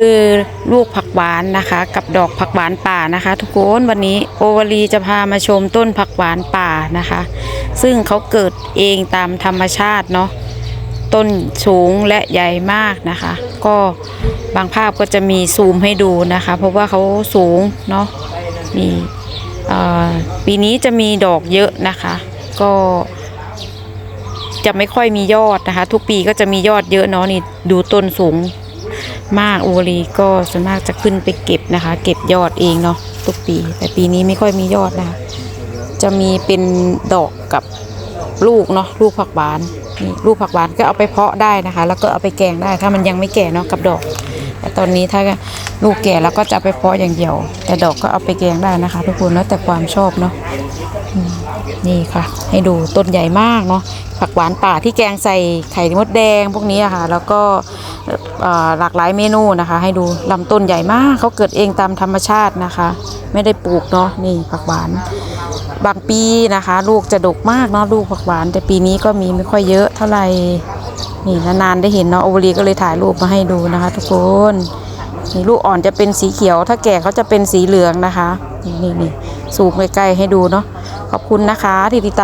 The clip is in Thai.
คือลูกผักหวานนะคะ กับดอกผักหวานป่านะคะ ทุกคนวันนี้โอวารีจะพามาชมต้นผักหวานป่านะคะ ซึ่งเขาเกิดเองตามธรรมชาติเนาะต้นสูงและใหญ่มากนะคะ ก็บางภาพก็จะมีซูมให้ดูนะคะ เพราะว่าเขาสูงเนาะมีปีนี้จะมีดอกเยอะนะคะ ก็จะไม่ค่อยมียอดนะคะ ทุกปีก็จะมียอดเยอะเนาะนี่ดูต้นสูง มากโอลีก็ส่วนมากจะขึ้นไปเก็บนะคะ เก็บยอดเองเนาะทุกปี แต่ปีนี้ไม่ค่อยมียอดนะคะจะมีเป็นดอกกับลูกเนาะลูกผักหวานนี่ลูกผักหวานก็เอาไปเพาะได้นะคะ แล้วก็เอาไปแกงได้ถ้ามันยังไม่แก่เนาะกับดอก แต่ตอนนี้ถ้าลูกแก่แล้วก็จะไปเพาะอย่างเดียว แต่ดอกก็เอาไปแกงได้นะคะ ทุกคนแล้วแต่ความชอบเนาะนี่ค่ะ ให้ดูต้นใหญ่มากเนาะผักหวานป่าที่แกงใส่ไข่มดแดงพวกนี้อะค่ะ แล้วก็ หลากหลายเมนูนะคะ ให้ดูลำต้นใหญ่มากเขาเกิดเองตามธรรมชาตินะคะ ไม่ได้ปลูกเนาะนี่ผักหวาน บางปีนะคะ ลูกจะดกมากเนาะลูกผักหวาน แต่ปีนี้ก็มีไม่ค่อยเยอะเท่าไหร่นี่นานๆได้เห็นเนาะโอวลีก็เลยถ่ายรูปมาให้ดูนะคะ ทุกคนนี่ลูกอ่อนจะเป็นสีเขียว ถ้าแก่เขาจะเป็นสีเหลืองนะคะนี่นี่นี่ซูมใกล้ๆให้ดูเนาะขอบคุณนะคะที่ติดตาม